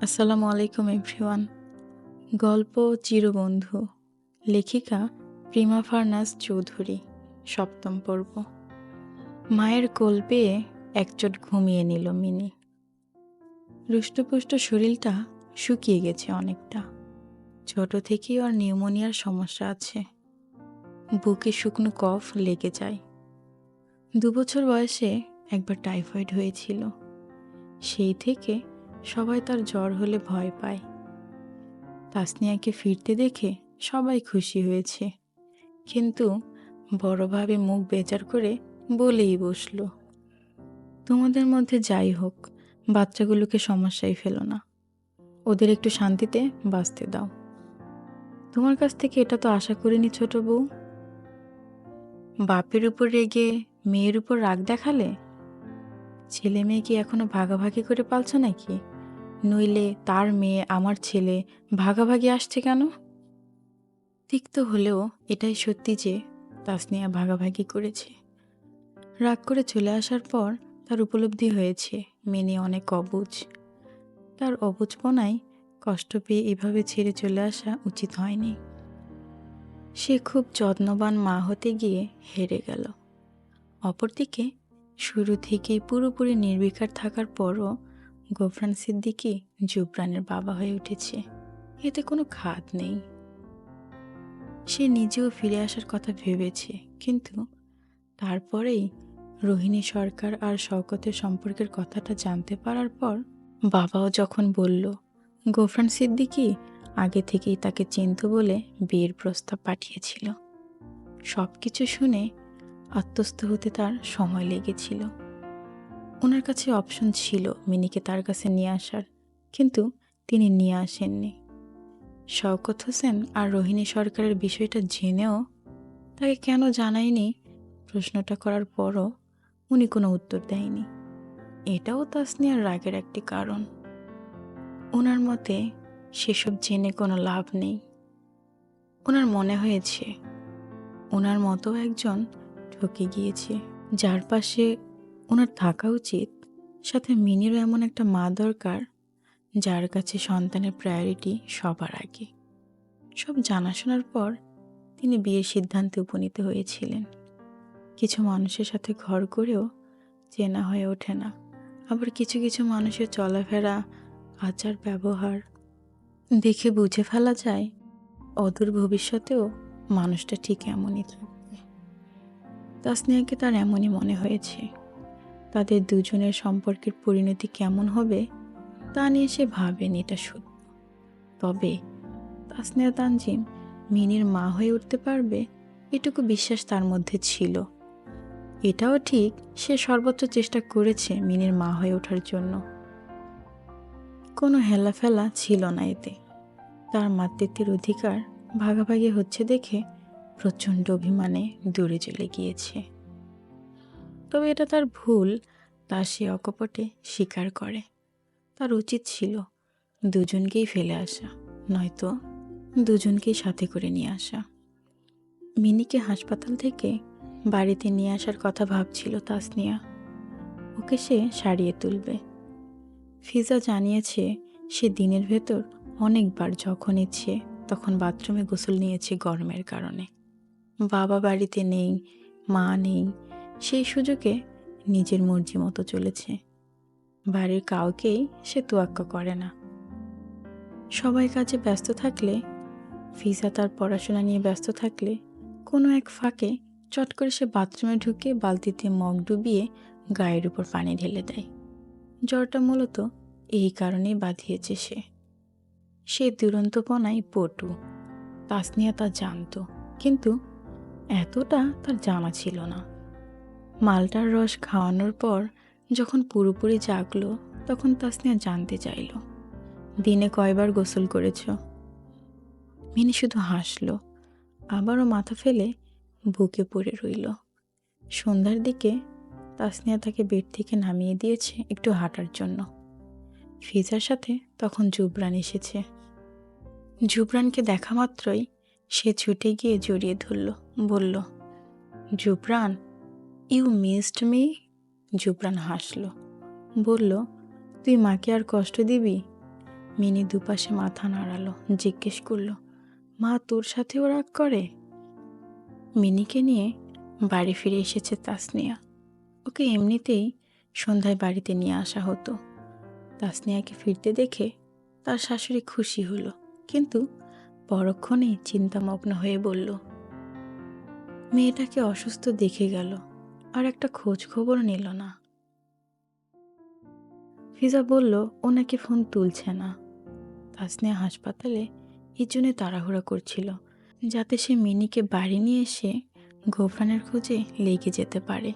আসসালামু আলাইকুম এভরিওয়ান। গল্প চিরবন্ধু, লেখিকা প্রিমা ফার্নাস চৌধুরী, সপ্তম পর্ব। মায়ের কোল পেয়ে একচোট ঘুমিয়ে নিল মিনি। রুষ্টপুষ্ট শরীরটা শুকিয়ে গেছে অনেকটা। ছোট থেকেই ওর নিউমোনিয়ার সমস্যা আছে। বুকে শুকনো কফ লেগে যায়। দুবছর বয়সে একবার টাইফয়েড হয়েছিল। সেই থেকে সবাই তার জ্বর হলে ভয় পায়। তাসনিয়াকে ফিরতে দেখে সবাই খুশি হয়েছে। কিন্তু বড়ভাবে মুখ বেজার করে বলেই বসল, তোমাদের মধ্যে যাই হোক, বাচ্চাগুলোকে সমস্যায় ফেলো না। ওদের একটু শান্তিতে বাঁচতে দাও। তোমার কাছ থেকে এটা তো আশা করিনি ছোট বউ। বাপের উপর রেগে মেয়ের উপর রাগ দেখালে? ছেলে মেয়ে কি এখনও ভাগাভাগি করে পালছ নাকি? নইলে তার মেয়ে, আমার ছেলে ভাগাভাগি আসছে কেন? তিক্ত হলেও এটাই সত্যি যে তাসনিয়া ভাগাভাগি করেছে। রাগ করে চলে আসার পর তার উপলব্ধি হয়েছে মেনে অনেক অবুঝ তার অবুঝপনায় কষ্ট পেয়ে এভাবে ছেড়ে চলে আসা উচিত হয়নি। সে খুব যত্নবান মা হতে গিয়ে হেরে গেল। অপরদিকে শুরু থেকেই পুরোপুরি নির্বিকার থাকার পরও গোফরান সিদ্দিকি জুবরানের বাবা হয়ে উঠেছে। এতে কোনো খাদ নেই। সে নিজেও ফিরে আসার কথা ভেবেছে, কিন্তু তারপরেই রোহিণী সরকার আর শওকতের সম্পর্কের কথাটা জানতে পারার পর বাবাও যখন বলল, গোফরান সিদ্দিকি আগে থেকেই তাকে চিনত বলে বিয়ের প্রস্তাব পাঠিয়েছিল। সব কিছু শুনে আত্মস্থ হতে তার সময় লেগেছিল। ওনার কাছে অপশন ছিল মিনিকে তার কাছে নিয়ে আসার, কিন্তু তিনি নিয়ে আসেননি। শওকত হোসেন আর রোহিণী সরকারের বিষয়টা জেনেও তাকে কেন জানায়নি, প্রশ্নটা করার পরও উনি কোনো উত্তর দেয়নি। এটাও তাসনিয়ার রাগের একটি কারণ। ওনার মতে সেসব জেনে কোনো লাভ নেই। ওনার মনে হয়েছে, ওনার মতো একজন ঠকে গিয়েছে, যার পাশে ওনার থাকা উচিত। সাথে মিনিরও এমন একটা মা দরকার, যার কাছে সন্তানের প্রায়োরিটি সবার আগে। সব জানাশোনার পর তিনি বিয়ের সিদ্ধান্তে উপনীত হয়েছিলেন। কিছু মানুষের সাথে ঘর করেও চেনা হয়ে ওঠে না। আবার কিছু কিছু মানুষের চলাফেরা, আচার ব্যবহার দেখে বুঝে ফেলা যায়, অদূর ভবিষ্যতেও মানুষটা ঠিক এমনই থাকবে। তাসনিয়াকে তার এমনই মনে হয়েছে। তাদের দুজনের সম্পর্কের পরিণতি কেমন হবে, তা নিয়ে সে ভাবেনি এটা সত্য। তবে তাসনিয়া তানজিম মিনির মা হয়ে উঠতে পারবে এটুকু বিশ্বাস তার মধ্যে ছিল। এটাও ঠিক সে সর্বোচ্চ চেষ্টা করেছে মিনির মা হয়ে ওঠার জন্য। কোনো হেলাফেলা ছিল না এতে। তার মাতৃত্বের অধিকার ভাগাভাগি হচ্ছে দেখে প্রচণ্ড অভিমানে দূরে চলে গিয়েছে। তবে এটা তার ভুল, তা সে অকপটে স্বীকার করে। তার উচিত ছিল দুজনকেই ফেলে আসা, নয়তো দুজনকেই সাথে করে নিয়ে আসা। মিনিকে হাসপাতাল থেকে বাড়িতে নিয়ে আসার কথা ভাবছিল তাসনিয়া। ওকে সে সারিয়ে তুলবে। ফিজা জানিয়েছে, সে দিনের ভেতর অনেকবার যখন ইচ্ছে তখন বাথরুমে গোসল নিয়েছে গরমের কারণে। বাবা বাড়িতে নেই, মা নেই সেই সুযোগে নিজের মর্জি মতো চলেছে। বাড়ির কাউকেই সে তোয়াক্কা করে না। সবাই কাজে ব্যস্ত থাকলে ফিজা তার পড়াশোনা নিয়ে ব্যস্ত থাকলে, কোনো এক ফাঁকে চট করে সে বাথরুমে ঢুকে বালতিতে মগ ডুবিয়ে গায়ের উপর পানি ঢেলে দেয়। জ্বরটা মূলত এই কারণেই বাঁধিয়েছে সে। সে দুরন্তপনায় পটু, তাসনিয়া তা জানত, কিন্তু এতটা তার জানা ছিল না। মালটার রস খাওয়ানোর পর যখন পুরোপুরি জাগলো, তখন তাসনিয়া জানতে চাইল, দিনে কয়বার গোসল করেছ? মিনি শুধু হাসলো, আবারও মাথা ফেলে বুকে পড়ে রইল। সন্ধ্যার দিকে তাসনিয়া তাকে বেড থেকে নামিয়ে দিয়েছে একটু হাঁটার জন্য। ফিজার সাথে তখন জুবরান এসেছে। জুবরানকে দেখা মাত্রই সে ছুটে গিয়ে জড়িয়ে ধরল, বলল, Jubran you missed me Jubran হাসল। বলল, তুই মাকে আর কষ্ট দিবি? মিনি দুপাশে মাথা নাড়ালো, জিজ্ঞেস করল, মা তোর সাথেও রাগ করে? মিনিকে নিয়ে বাড়ি ফিরে এসেছে তাসনিয়া। ওকে এমনিতেই সন্ধ্যায় বাড়িতে নিয়ে আসা হতো। তাসনিয়াকে ফিরতে দেখে তার শাশুড়ি খুশি হলো, কিন্তু পরক্ষণেই চিন্তামগ্ন হয়ে বলল, মেয়েটাকে অসুস্থ দেখে গেল। আর একটা খোঁজ খবর নিল না। ফিজা বলল, ও নাকি ফোন তুলছে না। তাসনিয়া হাসপাতালে এই জন্যে তাড়াহুড়া করছিল, যাতে সে মিনিকে বাড়ি নিয়ে এসে গোফরানের খোঁজে লেগে যেতে পারে।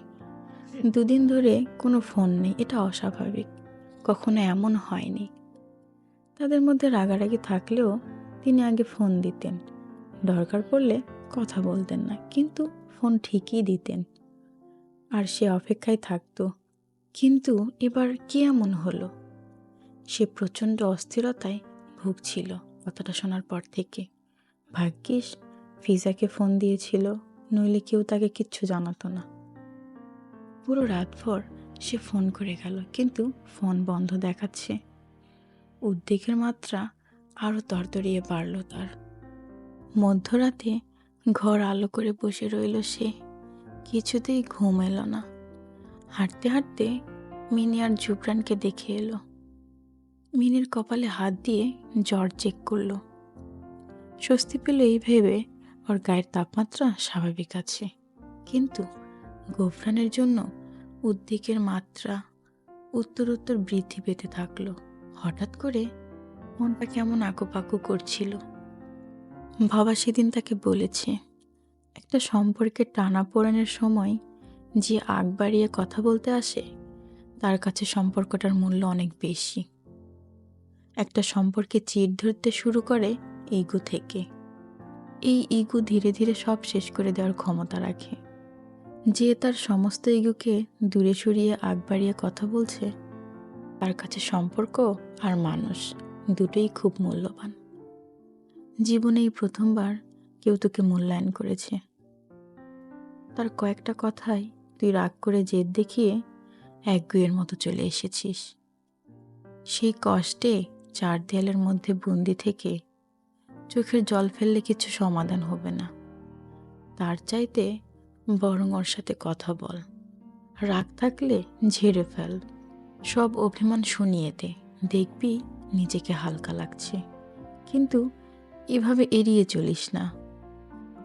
দুদিন ধরে কোনো ফোন নেই, এটা অস্বাভাবিক, কখনো এমন হয়নি। তাদের মধ্যে রাগারাগি থাকলেও তিনি আগে ফোন দিতেন, দরকার পড়লে কথা বলতেন না, কিন্তু ফোন ঠিকই দিতেন। আর সে অপেক্ষায় থাকতো। কিন্তু এবার কি এমন হলো? সে প্রচণ্ড অস্থিরতায় ভুগছিল কথাটা শোনার পর থেকে। ভাগ্যিস, ফিজাকে ফোন দিয়েছিল, নইলে কেউ তাকে কিচ্ছু জানাতো না। পুরো রাতভর সে ফোন করে গেল, কিন্তু ফোন বন্ধ দেখাচ্ছে। উদ্বেগের মাত্রা আরও তরতরিয়ে বাড়ল তার। মধ্যরাতে ঘর আলো করে বসে রইল সে। কিছুতেই ঘুম এলো না। হাঁটতে হাঁটতে মিনি আর জুবরানকে দেখে এলো। মিনির কপালে হাত দিয়ে জ্বর চেক করল। স্বস্তি পেল এই ভেবে ওর গায়ের তাপমাত্রা স্বাভাবিক আছে। কিন্তু গোফরানের জন্য উদ্বেগের মাত্রা উত্তর উত্তর বৃদ্ধি পেতে থাকল। হঠাৎ করে মনটা কেমন আঁকুপাকু করছিল। ভাবা সেদিন তাকে বলেছে একটা সম্পর্কে টানা পোড়ানোর সময় যে আগ বাড়িয়ে কথা বলতে আসে, তার কাছে সম্পর্কটার মূল্য অনেক বেশি। একটা সম্পর্কে চির ধরতে শুরু করে ইগো থেকে। এই ইগো ধীরে ধীরে সব শেষ করে দেওয়ার ক্ষমতা রাখে। যে তার সমস্ত ইগোকে দূরে সরিয়ে আগ বাড়িয়ে কথা বলছে, তার কাছে সম্পর্ক আর মানুষ দুটোই খুব মূল্যবান। জীবনে এই প্রথমবার কেউ তোকে মূল্যায়ন করেছে। তার কয়েকটা কথাই তুই রাগ করে জেদ দেখিয়ে একগুয়ের মতো চলে এসেছিস। সেই কষ্টে চার দেয়ালের মধ্যে বন্দি থেকে চোখের জল ফেললে কিছু সমাধান হবে না। তার চাইতে বরং ওর সাথে কথা বল। রাগ থাকলে ঝেড়ে ফেল। সব অভিমান শুনিয়ে দে। দেখবি নিজেকে হালকা লাগছে। কিন্তু এভাবে এড়িয়ে চলিস না।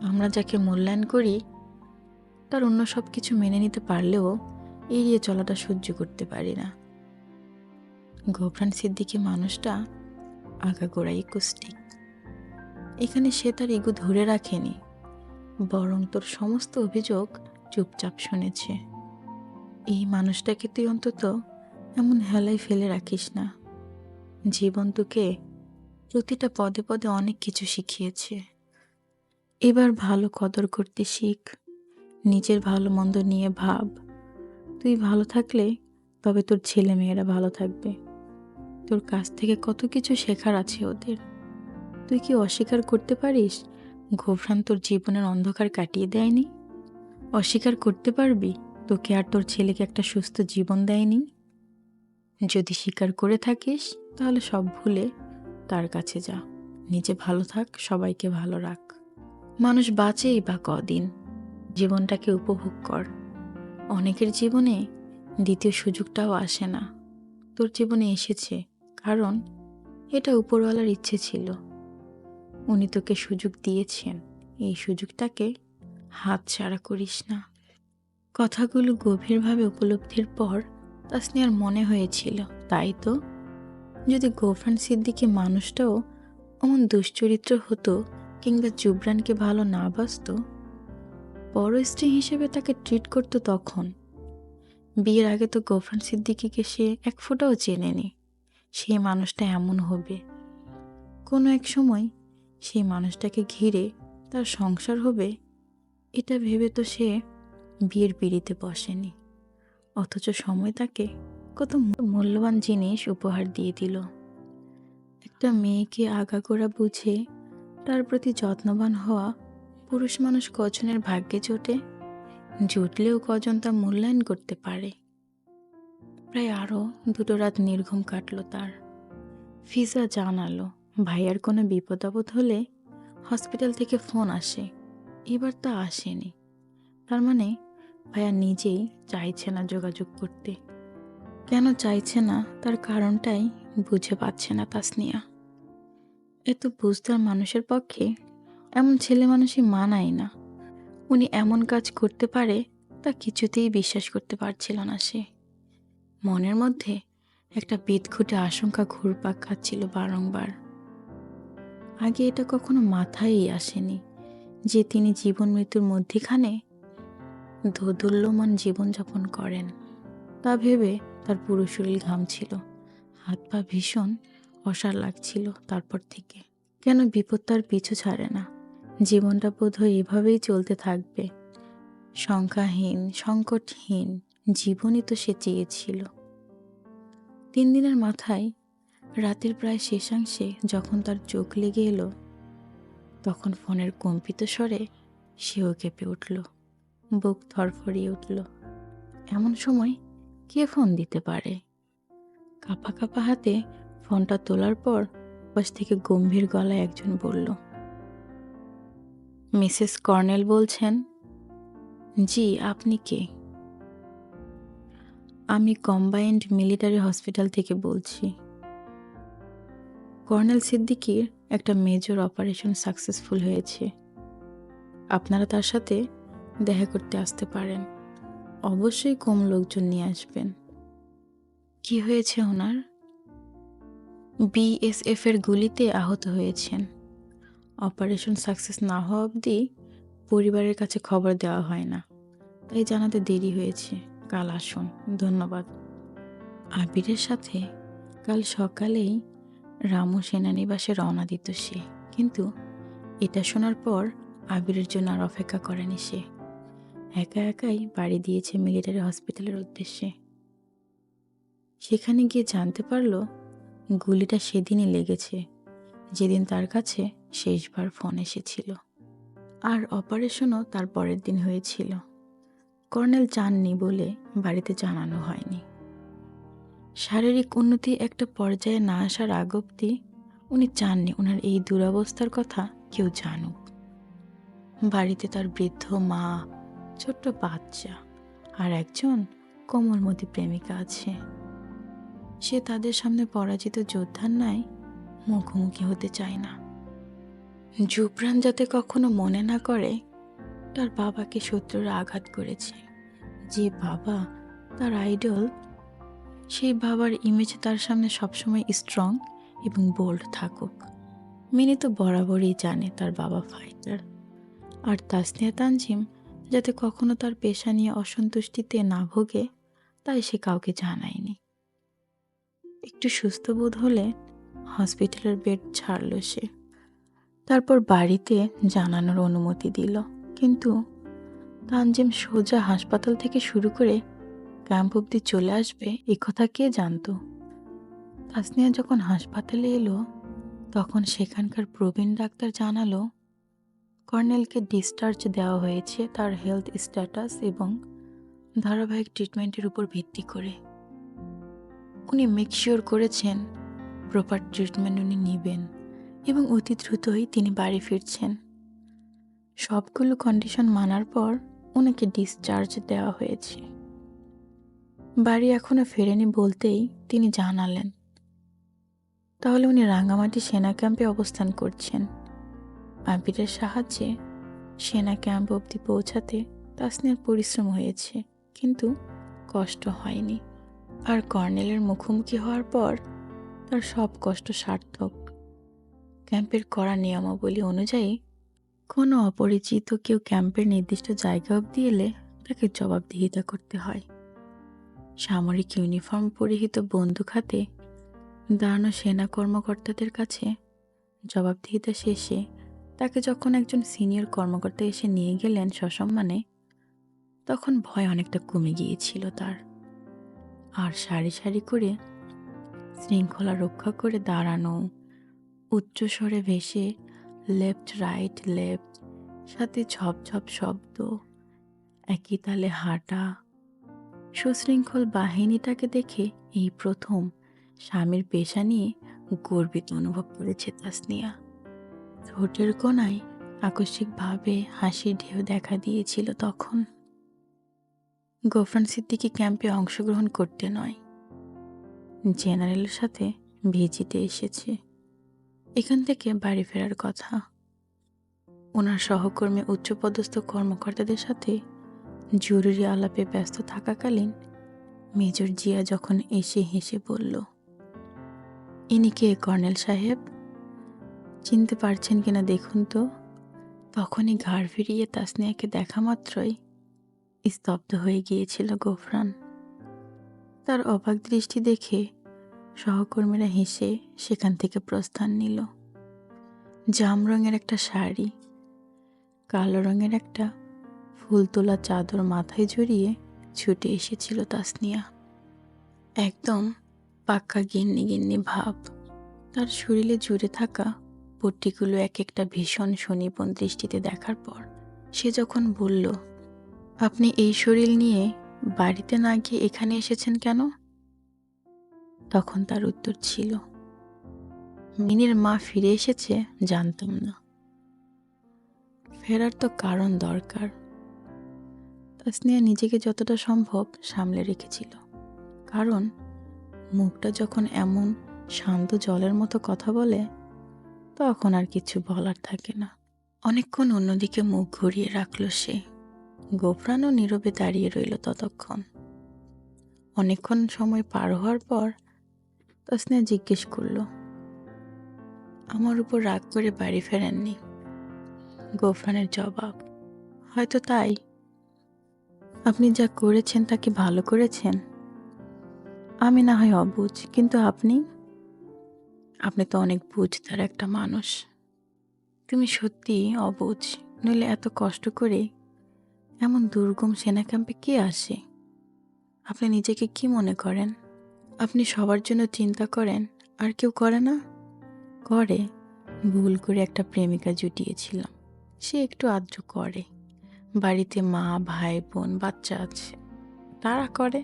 আমরা যাকে মূল্যায়ন করি, তার অন্য সব কিছু মেনে নিতে পারলেও এড়িয়ে চলাটা সহ্য করতে পারি না। গোফরান সিদ্দিকি মানুষটা আগাগোড়াই কুষ্টিক এখানে সে তার ইগো ধরে রাখেনি, বরং তোর সমস্ত অভিযোগ চুপচাপ শুনেছে। এই মানুষটাকে তুই অন্তত এমন হেলায় ফেলে রাখিস না। জীবন তোকে প্রতিটা পদে পদে অনেক কিছু শিখিয়েছে। এবার ভালো কদর করতে শিখ। নিজের ভালো মন্দ নিয়ে ভাব। তুই ভালো থাকলে তবে তোর ছেলে মেয়েরা ভালো থাকবে। তোর কাছ থেকে কত কিছু শেখার আছে ওদের। তুই কি অস্বীকার করতে পারিস? ঘোফরান তোর জীবনের অন্ধকার কাটিয়ে দেয়নি? অস্বীকার করতে পারবি? তোকে আর তোর ছেলেকে একটা সুস্থ জীবন দেয়নি? যদি স্বীকার করে থাকিস, তাহলে সব ভুলে তার কাছে যা। নিজে ভালো থাক, সবাইকে ভালো রাখ। মানুষ বাঁচেই বা কদিন? জীবনটাকে উপভোগ কর। অনেকের জীবনে দ্বিতীয় সুযোগটাও আসে না। তোর জীবনে এসেছে, কারণ এটা উপরওয়ালার ইচ্ছে ছিল। উনি তোকে সুযোগ দিয়েছেন। এই সুযোগটাকে হাত ছাড়া করিস না। কথাগুলো গভীরভাবে উপলব্ধির পর তাসনিয়ার মনে হয়েছিল, তাই তো? যদি গোফরান সিদ্দিকি মানুষটাও অমন দুশ্চরিত্র হতো কিংবা জুবরানকে ভালো না বাসত বড় স্ত্রী হিসেবে তাকে ট্রিট করতো তখন। বিয়ের আগে তো গোফরান সিদ্দিকিকে সে এক ফোঁটাও চেনেনি। সেই মানুষটা এমন হবে। কোনো এক সময় সেই মানুষটাকে ঘিরে তার সংসার হবে, এটা ভেবে তো সে বিয়ের পিড়িতে বসেনি। অথচ সময় তাকে কত মূল্যবান জিনিস উপহার দিয়ে দিল। একটা মেয়েকে আগাগোড়া বুঝে তার প্রতি যত্নবান হওয়া পুরুষ মানুষ কজনের ভাগ্যে জোটে, জুটলেও কজন তা মূল্যায়ন করতে পারে? প্রায় আরও দুটো রাত নির্ঘুম কাটল তার। ফিজা জানালো, ভাইয়ার কোনো বিপদ আপদ হলে হসপিটাল থেকে ফোন আসে। এবার তা আসেনি। তার মানে ভাইয়া নিজেই চাইছে না যোগাযোগ করতে। কেন চাইছে না তার কারণটাই বুঝে পাচ্ছে না তাসনিয়া। এত বুঝদার মানুষের পক্ষে। এমন ছেলে মানুষই মানায় না। উনি এমন কাজ করতে পারে, তা কিছুতেই বিশ্বাস করতে পারছিল না সে। মনের মধ্যে একটা বিদঘুটে আশঙ্কা ঘুরপাক খাচ্ছিল বারংবার। আগে এটা কখনো মাথায়ই আসেনি যে তিনি জীবন মৃত্যুর মধ্যিখানে দোদুল্যমান জীবনযাপন করেন। তা ভেবে তার পুরো শরীর ঘামছিল। হাত পা ভীষণ অসার লাগছিল তারপর থেকে। কেন বিপদ তার পিছু ছাড়ে না? জীবনটা বোধহয় এভাবেই চলতে থাকবে। সংখ্যাহীন সংকটহীন, জীবনই তো সে চেয়েছিল। তিন দিনের মাথায়, রাতের প্রায় শেষাংশে যখন তার চোখ লেগে এলো, তখন ফোনের কম্পিত স্বরে সেও কেঁপে উঠল। বুক থরফরিয়ে উঠল। এমন সময় কে ফোন দিতে পারে? কাপা কাপা হাতে ফোনটা তোলার পর পাশ থেকে গম্ভীর গলায় একজন বলল, মিসেস কর্নেল বলছেন? জি, আপনি কে? আমি কম্বাইন্ড মিলিটারি হসপিটাল থেকে বলছি। কর্নেল সিদ্দিকির একটা মেজর অপারেশন সাকসেসফুল হয়েছে। আপনারা তার সাথে দেখা করতে আসতে পারেন। অবশ্যই কম লোকজন নিয়ে আসবেন। কি হয়েছে ওনার? বিএসএফ এর গুলিতে আহত হয়েছেন। অপারেশন সাকসেস না হওয়া অবধি পরিবারের কাছে খবর দেওয়া হয় না। তাই জানাতে দেরি হয়েছে। কাল আসুন। ধন্যবাদ। আবিরের সাথে কাল সকালেই রামু সেনানিবাসে রওনা দিত সে। কিন্তু এটা শোনার পর আবিরের জন্য আর অপেক্ষা করেনি সে। একা একাই বাড়ি দিয়েছে মিলিটারি হসপিটালের উদ্দেশ্যে। সেখানে গিয়ে জানতে পারল গুলিটা সেদিনই লেগেছে। যেদিন তার কাছে শেষবার ফোন এসেছিল। আর অপারেশনও তার পরের দিন হয়েছিল। কর্নেল চাননি বলে বাড়িতে জানানো হয়নি। শারীরিক উন্নতি একটা পর্যায়ে না আসার আগ অব্দি উনি চাননি ওনার এই দুরবস্থার কথা কেউ জানুক। বাড়িতে তার বৃদ্ধ মা, ছোট্ট বাচ্চা আর একজন কোমলমতি প্রেমিকা আছে। সে তাদের সামনে পরাজিত যোদ্ধার ন্যায় মুখোমুখি হতে চায় না। জুবরান যাতে কখনো মনে না করে, তার বাবাকে শত্রুরা আঘাত করেছে। যে বাবা, তার আইডল সেই বাবার ইমেজ তার সামনে সবসময় স্ট্রং এবং বোল্ড থাকুক। মিনি তো বরাবরই জানে তার বাবা ফাইটার আর তাসনিয়া তানজিম যাতে কখনো তার পেশা নিয়ে অসন্তুষ্টিতে না ভোগে, তাই সে কাউকে জানায়নি। একটু সুস্থ বোধ হলে হসপিটালের বেড ছাড়ল সে। তারপর বাড়িতে জানানোর অনুমতি দিল। কিন্তু তানজিম সোজা হাসপাতাল থেকে শুরু করে ক্যাম্প অব্দি চলে আসবে এ কথা কে জানতো? তাসনিয়া যখন হাসপাতালে এলো, তখন সেখানকার প্রবীণ ডাক্তার জানালো, কর্নেলকে ডিসচার্জ দেওয়া হয়েছে তার হেলথ স্ট্যাটাস এবং ধারাবাহিক ট্রিটমেন্টের উপর ভিত্তি করে। উনি মেকশিওর করেছেন প্রপার ট্রিটমেন্ট উনি নেবেন এবং অতি দ্রুতই তিনি বাড়ি ফিরছেন। সবগুলো কন্ডিশন মানার পর ওনাকে ডিসচার্জ দেওয়া হয়েছে। বাড়ি এখনও ফেরেনি বলতেই তিনি জানালেন। তাহলে উনি রাঙ্গামাটি সেনা ক্যাম্পে অবস্থান করছেন। আবিরের সাহায্যে সেনা ক্যাম্প অবধি পৌঁছাতে তাসনিয়ার পরিশ্রম হয়েছে, কিন্তু কষ্ট হয়নি। আর কর্নেলের মুখোমুখি হওয়ার পর তার সব কষ্ট সার্থক। ক্যাম্পের কড়া নিয়মাবলী অনুযায়ী কোনো অপরিচিত কেউ ক্যাম্পের নির্দিষ্ট জায়গা অবধি এলে তাকে জবাবদিহিতা করতে হয়। সামরিক ইউনিফর্ম পরিহিত বন্দুক হাতে দাঁড়ানো সেনা কর্মকর্তাদের কাছে জবাবদিহিতা শেষে তাকে যখন একজন সিনিয়র কর্মকর্তা এসে নিয়ে গেলেন সসম্মানে, তখন ভয় অনেকটা কমে গিয়েছিল তার। আর সারি সারি করে শৃঙ্খলা রক্ষা করে দাঁড়ানো উচ্চস্বরে ভেসে লেফট রাইট লেফট সাথে ঝপঝপ শব্দ, একই তালে হাঁটা। সুশৃঙ্খল বাহিনীটাকে দেখে এই প্রথম স্বামীর পেশা নিয়ে গর্বিত অনুভব করেছে তাসনিয়া। ঠোঁটের কোনায় আকস্মিকভাবে হাসির ঢেউ দেখা দিয়েছিল তখন। গোফরান সিদ্দিকি ক্যাম্পে অংশগ্রহণ করতে নয়। জেনারেলের সাথে ভিজিতে এসেছে। এখান থেকে বাড়ি ফেরার কথা। ওনার সহকর্মী, উচ্চপদস্থ কর্মকর্তাদের সাথে জরুরি আলাপে ব্যস্ত থাকাকালীন মেজর জিয়া যখন এসে হেসে বলল, ইনি কে, কর্নেল সাহেব? চিনতে পারছেন কিনা দেখুন তো? তখনই ঘাড় ফিরিয়ে তাসনিয়াকে দেখা মাত্রই স্তব্ধ হয়ে গিয়েছিল গোফরান। তার অবাক দৃষ্টি দেখে সহকর্মীরা হেসে সেখান থেকে প্রস্থান নিল। জাম রঙের একটা শাড়ি, কালো রঙের একটা ফুল তোলা চাদর মাথায় জড়িয়ে ছুটে এসেছিল তাসনিয়া। একদম পাক্কা গিন্নি গিন্নি ভাব। তার শরীরে জুড়ে থাকা পট্টিগুলো এক একটা ভীষণ সুনিপুণ দৃষ্টিতে দেখার পর সে যখন বলল আপনি এই শরীর নিয়ে বাড়িতে না গিয়ে এখানে এসেছেন কেন? তখন তার উত্তর ছিল, মিনির মা ফিরে এসেছে জানতাম না। ফেরার তো কারণ দরকার। তাসনিয়া নিজেকে যতটা সম্ভব সামলে রেখেছিল, কারণ মুখটা যখন এমন শান্ত জলের মতো কথা বলে, তখন আর কিছু বলার থাকে না। অনেকক্ষণ অন্যদিকে মুখ ঘুরিয়ে রাখল সে। গোফরানও নীরবে দাঁড়িয়ে রইল ততক্ষণ। অনেকক্ষণ সময় পার হওয়ার পর তাসনিয়া জিজ্ঞেস করল, আমার উপর রাগ করে বাড়ি ফেরেননি? গোফরানের জবাব, হয়তো তাই। আপনি যা করেছেন তা কি ভালো করেছেন? আমি না হয় অবুঝ, কিন্তু আপনি? আপনি তো অনেক বুঝতার একটা মানুষ। তুমি সত্যি অবুঝ, নইলে এত কষ্ট করে এমন দুর্গম সেনা ক্যাম্পে কে আসে? আপনি নিজেকে কি মনে করেন? আপনি সবার জন্য চিন্তা করেন, আর কেউ করে না? করে। ভুল করে একটা প্রেমিকা জুটিয়েছিলাম। সে একটু আদ্র করে। বাড়িতে মা, ভাই, বোন, বাচ্চা আছে। তারা করে।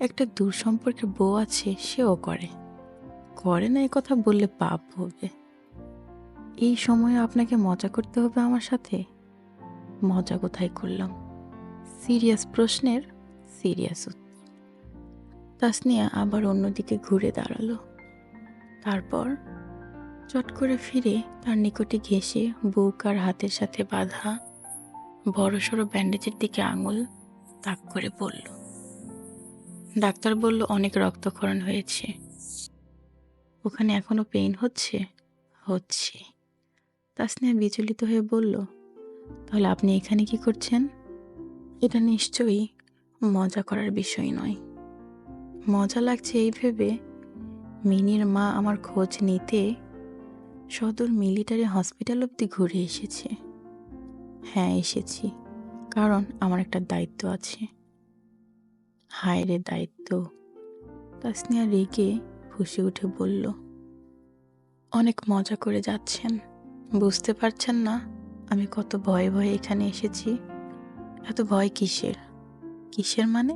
একটা দূর সম্পর্কের বউ আছে, সেও করে। করে না এ কথা বললে পাপ হবে। এই সময়ে আপনাকে মজা করতে হবে আমার সাথে? মজা কোথায় করলাম? সিরিয়াস প্রশ্নের সিরিয়াস উত্তর। তাসনিয়া আবার অন্যদিকে ঘুরে দাঁড়াল। তারপর চট করে ফিরে তার নিকটে ঘেসে বুক আর হাতের সাথে বাঁধা বড়সড় ব্যান্ডেজের দিকে আঙুল তাক করে বলল, ডাক্তার বলল অনেক রক্তক্ষরণ হয়েছে। ওখানে এখনও পেইন হচ্ছে? হচ্ছে। তাসনিয়া বিচলিত হয়ে বলল তাহলে আপনি এখানে কি করছেন? এটা নিশ্চয়ই মজা করার বিষয় নয়। মজা লাগছে এই ভেবে মিনির মা আমার খোঁজ নিতে সদর মিলিটারি হসপিটাল অবধি ঘুরে এসেছে। হ্যাঁ এসেছি। কারণ আমার একটা দায়িত্ব আছে। হায় রে দায়িত্ব। তাসনিয়া রেগে ফুসে উঠে বলল, অনেক মজা করে যাচ্ছেন। বুঝতে পারছেন না? আমি কত ভয়ে ভয়ে এখানে এসেছি। এত ভয় কিসের? কিসের মানে?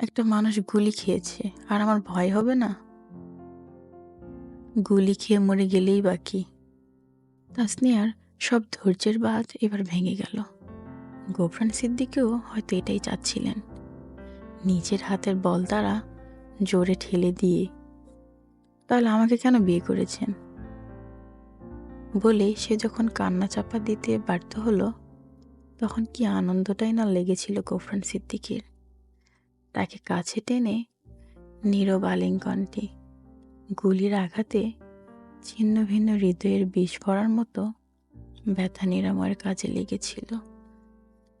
একটা মানুষ গুলি খেয়েছে, আর আমার ভয় হবে না? গুলি খেয়ে মরে গেলেই বাকি তাসনিয়ার সব ধৈর্যের বাঁধ এবার ভেঙে গেল। গোফরান সিদ্দিকেও হয়তো এটাই চাচ্ছিলেন। নিজের হাতের বল দ্বারা জোরে ঠেলে দিয়ে, তাহলে আমাকে কেন বিয়ে করেছেন? বলে সে যখন কান্না চাপা দিতে ব্যর্থ হলো, তখন কি আনন্দটাই না লেগেছিল গোফরান সিদ্দিকের? তাকে কাছে টেনে নীরব আলিঙ্গনটি গুলির আঘাতে ছিন্ন ভিন্ন হৃদয়ের বিষ পড়ার মতো ব্যথা নিরাময়ের কাজে লেগেছিল।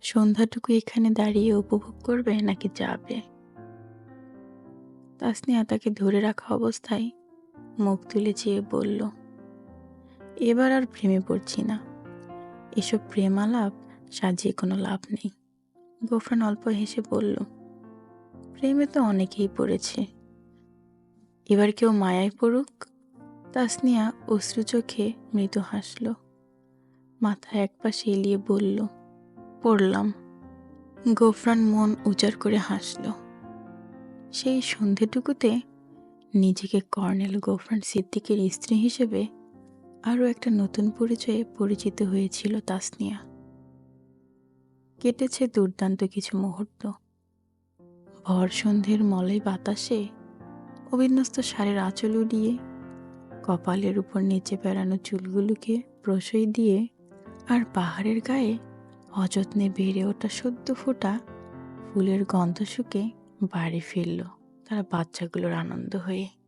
সন্ধ্যাটুকু এখানে দাঁড়িয়ে উপভোগ করবে নাকি যাবে? তাসনিয়া তাকে ধরে রাখা অবস্থায় মুখ তুলে চেয়ে বলল এবার আর প্রেমে পড়ছি না। এসব প্রেমালাপ সাজিয়ে কোনো লাভ নেই। গোফরান অল্প হেসে বলল, প্রেমে তো অনেকেই পড়েছে। এবার কেউ মায়ায় পড়ুক? তাসনিয়া অশ্রু চোখে মৃদু হাসল। মাথা একপাশে এলিয়ে বলল, পড়লাম। গোফরান মন উজাড় করে হাসল। সেই সন্ধেটুকুতে নিজেকে কর্নেল গোফরান সিদ্দিকের স্ত্রী হিসেবে আরও একটা নতুন পরিচয়ে পরিচিত হয়েছিল তাসনিয়া। কেটেছে দুর্দান্ত কিছু মুহূর্ত। ভর সন্ধ্যের মলয় বাতাসে অবিন্যস্ত সারের আঁচল উড়িয়ে, কপালের উপর নিচে বেড়ানো চুলগুলোকে প্রশয় দিয়ে আর পাহাড়ের গায়ে অযত্নে বেড়ে ওঠা সদ্য ফোটা ফুলের গন্ধ শুকে বাড়ি ফিরল তারা বাচ্চাগুলোর আনন্দ হয়ে।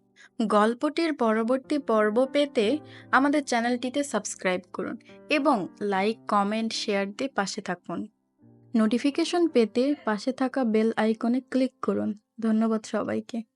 গল্পটির পরবর্তী পর্ব পেতে আমাদের চ্যানেলটিতে সাবস্ক্রাইব করুন এবং লাইক, কমেন্ট, শেয়ার দিয়ে পাশে থাকুন। নোটিফিকেশন পেতে পাশে থাকা বেল আইকনে ক্লিক করুন। ধন্যবাদ সবাইকে।